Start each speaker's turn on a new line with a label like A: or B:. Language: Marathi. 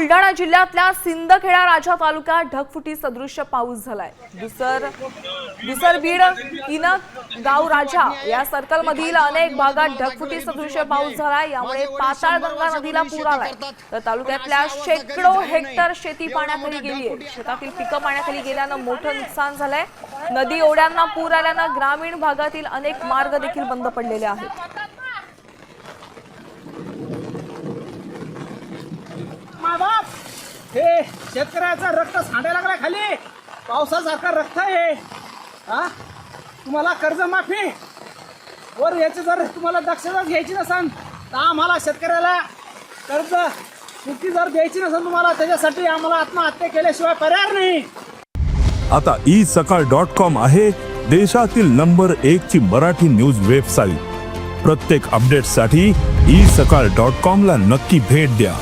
A: बुलढाणा जिल्ह्यातल्या सिंदखेडा राजा तालुक्यात ढगफुटी सदृश्य पाऊस झालाय. दुसर दुसर बीड गाव राजा या सर्कल मधील अनेक भागात ढगफुटी सदृश्य पाऊस झालाय. यामुळे पाताळगंगा नदीला पूर आलाय. तर तालुक्यातल्या शेकडो हेक्टर शेती पाण्याखाली गेली आहे. शेतातील पिकं पाण्याखाली गेल्यानं मोठं नुकसान झालंय. नदी ओढ्यांना पूर आल्यानं ग्रामीण भागातील अनेक मार्ग देखील बंद पडलेले आहेत.
B: हे शेतकऱ्याचा रक्त सांडायला लागला खाली. पावसासारखा रक्त आहे. हा? तुम्हाला कर्जमाफी वर याची जर तुम्हाला दक्षता घ्यायची नसेल तर आम्हाला शेतकऱ्याला कर्ज मुक्ती जर द्यायची नसेल तुम्हाला त्याच्यासाठी आम्हाला आत्महत्या केल्याशिवाय पर्याय नाही.
C: आता ई सकाळ डॉट कॉम आहे देशातील नंबर एक ची मराठी न्यूज वेबसाईट प्रत्येक अपडेटसाठी ई सकाळ डॉट कॉम ला नक्की भेट द्या.